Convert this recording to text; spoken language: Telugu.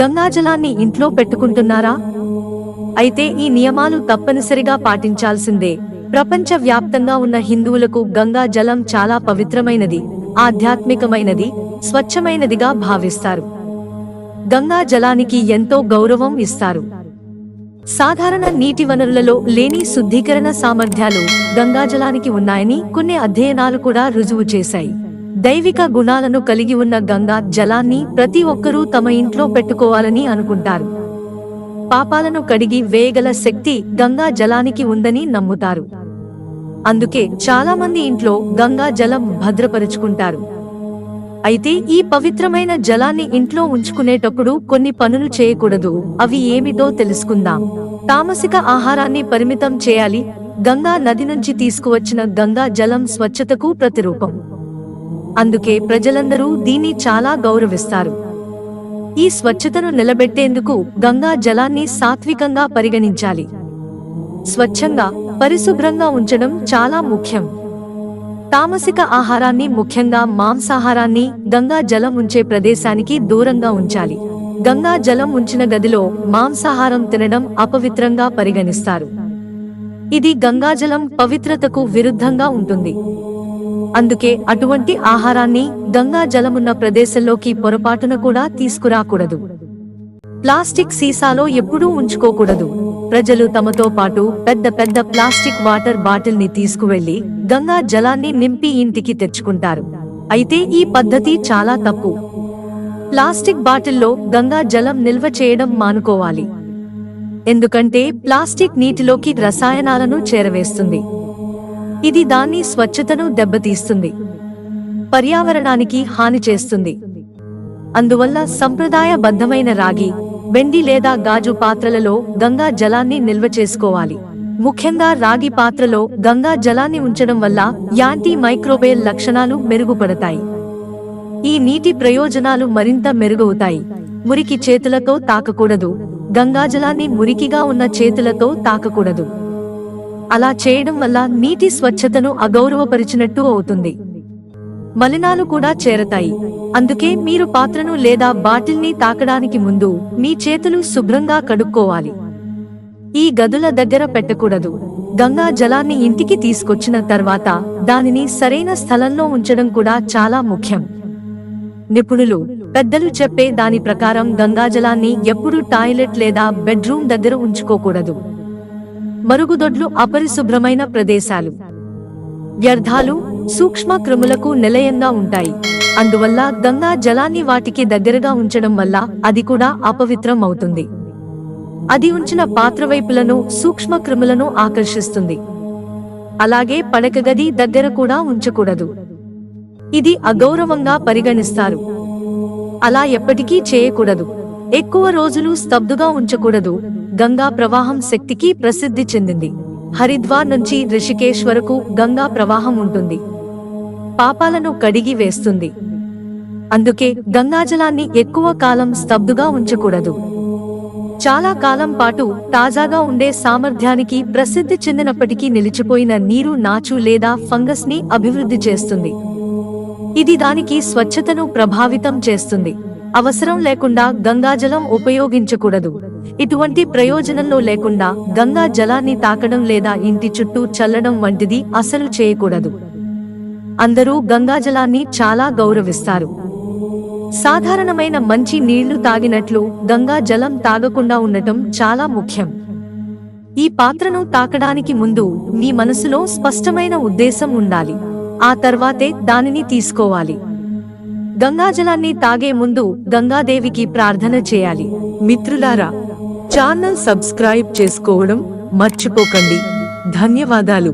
గంగాజలాన్ని ఇంట్లో పెట్టుకుంటున్నారా? అయితే ఈ నియమాలు తప్పనిసరిగా పాటించాల్సిందే. ప్రపంచ వ్యాప్తంగా ఉన్న హిందువులకు గంగా జలం చాలా పవిత్రమైనది ఆధ్యాత్మికమైనది స్వచ్ఛమైనదిగా భావిస్తారు. గంగా జలానికి ఎంతో గౌరవం ఇస్తారు. సాధారణ నీటి వనరులలో లేని శుద్ధీకరణ సామర్థ్యాలు గంగాజలానికి ఉన్నాయని కొన్ని అధ్యయనాలు కూడా రుజువు చేశాయి. దైవిక గుణాలను కలిగి ఉన్న గంగా జలాన్ని ప్రతి ఒక్కరూ తమ ఇంట్లో పెట్టుకోవాలని అనుకుంటారు. పాపాలను కడిగి వేయగల శక్తి గంగా జలానికి ఉందని నమ్ముతారు. అందుకే చాలా మంది ఇంట్లో గంగా జలం భద్రపరుచుకుంటారు. అయితే ఈ పవిత్రమైన జలాన్ని ఇంట్లో ఉంచుకునేటప్పుడు కొన్ని పనులు చేయకూడదు అవి ఏమిటో తెలుసుకుందాం. తామసిక ఆహారాన్ని పరిమితం చేయాలి గంగా నది నుంచి తీసుకువచ్చిన గంగా జలం స్వచ్ఛతకు ప్రతిరూపం. అందుకే ప్రజలందరూ దీన్ని చాలా గౌరవిస్తారు. ఈ స్వచ్ఛతను నిలబెట్టేందుకు గంగా జలాన్ని సాత్వికంగా పరిగణించాలి. స్వచ్ఛంగా పరిశుభ్రంగా ఉంచడం చాలా ముఖ్యం. తామసిక ఆహారాన్ని ముఖ్యంగా మాంసాహారాన్ని గంగా జలం ఉంచే ప్రదేశానికి దూరంగా ఉంచాలి. గంగా జలం ఉంచిన గదిలో మాంసాహారం తినడం అపవిత్రంగా పరిగణిస్తారు. ఇది గంగాజలం పవిత్రతకు విరుద్ధంగా ఉంటుంది. అందుకే అటువంటి ఆహారాన్ని గంగా జలమున్న ప్రదేశంలోకి పొరపాటున కూడా తీసుకురాకూడదు. ప్లాస్టిక్ సీసాలో ఎప్పుడూ ఉంచుకోకూడదు. ప్రజలు తమతో పాటు పెద్ద పెద్ద ప్లాస్టిక్ వాటర్ బాటిల్ని తీసుకువెళ్ళి గంగా జలాన్ని నింపి ఇంటికి తెచ్చుకుంటారు. అయితే ఈ పద్ధతి చాలా తప్పు. ప్లాస్టిక్ బాటిల్లో గంగా జలం నిల్వ చేయడం మానుకోవాలి. ఎందుకంటే ప్లాస్టిక్ నీటిలోకి రసాయనాలను చేరవేస్తుంది. ఇది దాన్ని స్వచ్ఛతను దెబ్బతీస్తుంది. పర్యావరణానికి హాని చేస్తుంది. అందువల్ల సంప్రదాయబద్ధమైన రాగి వెండి లేదా గాజు పాత్రలలో గంగా జలాన్ని నిల్వ చేసుకోవాలి. ముఖ్యంగా రాగి పాత్రలో గంగా జలాన్ని ఉంచడం వల్ల యాంటీ మైక్రోబేల్ లక్షణాలు మెరుగుపడతాయి. ఈ నీటి ప్రయోజనాలు మరింత మెరుగవుతాయి. మురికి చేతులతో తాకకూడదు. గంగాజలాన్ని మురికిగా ఉన్న చేతులతో తాకకూడదు. అలా చేయడం వల్ల నీటి స్వచ్ఛతను అగౌరవపరిచినట్టు అవుతుంది. మలినాలు కూడా చేరతాయి. అందుకే మీరు పాత్రను లేదా బాటిల్ని తాకడానికి ముందు మీ చేతులు శుభ్రంగా కడుక్కోవాలి. ఈ గదుల దగ్గర పెట్టకూడదు. గంగా జలాన్ని ఇంటికి తీసుకొచ్చిన తర్వాత దానిని సరైన స్థలంలో ఉంచడం కూడా చాలా ముఖ్యం. నిపుణులు పెద్దలు చెప్పే దాని ప్రకారం గంగాజలాన్ని ఎప్పుడూ టాయిలెట్ లేదా బెడ్రూమ్ దగ్గర ఉంచుకోకూడదు. మరుగుదొడ్లు అపరిశుభ్రమైన ప్రదేశాలు. వ్యర్థాలు సూక్ష్మ క్రిములకు నిలయంగా ఉంటాయి. అందువల్ల గంగా జలాన్ని వాటికి దగ్గరగా ఉంచడం వల్ల అది కూడా అపవిత్రం అవుతుంది అది ఉంచిన పాత్ర వైపులను సూక్ష్మ క్రిములను ఆకర్షిస్తుంది. అలాగే పడక గది దగ్గర కూడా ఉంచకూడదు. ఇది అగౌరవంగా పరిగణిస్తారు. అలా ఎప్పటికీ చేయకూడదు. ఎక్కువ రోజులు స్తబ్దుగా ఉంచకూడదు. గంగా ప్రవాహం శక్తికి ప్రసిద్ధి చెందింది. హరిద్వార్ నుంచి రిషికేశ్ వరకు గంగా ప్రవాహం ఉంటుంది. పాపాలను కడిగి వేస్తుంది. అందుకే గంగాజలాన్ని ఎక్కువ కాలం స్తబ్దుగా ఉంచకూడదు. చాలా కాలం పాటు తాజాగా ఉండే సామర్థ్యానికి ప్రసిద్ధి చెందినప్పటికీ నిలిచిపోయిన నీరు నాచు లేదా ఫంగస్ని అభివృద్ధి చేస్తుంది. ఇది దానికి స్వచ్ఛతను ప్రభావితం చేస్తుంది. అవసరం లేకుండా గంగాజలం ఉపయోగించకూడదు. ఇటువంటి ప్రయోజనంలో లేకుండా గంగా జలాన్ని తాకడం లేదా ఇంటి చుట్టూ చల్లడం వంటిది అసలు చేయకూడదు. అందరూ గంగాజలాన్ని చాలా గౌరవిస్తారు. సాధారణమైన మంచి నీళ్ళు తాగినట్లు గంగా జలం తాగకుండా ఉండటం చాలా ముఖ్యం. ఈ పాత్రను తాకడానికి ముందు మీ మనసులో స్పష్టమైన ఉద్దేశం ఉండాలి. ఆ తర్వాతే దానిని తీసుకోవాలి. గంగాజలాన్ని తాగే ముందు గంగాదేవికి ప్రార్థన చేయాలి. మిత్రులారా ఛానల్ సబ్స్క్రైబ్ చేసుకోవడం మర్చిపోకండి. ధన్యవాదాలు.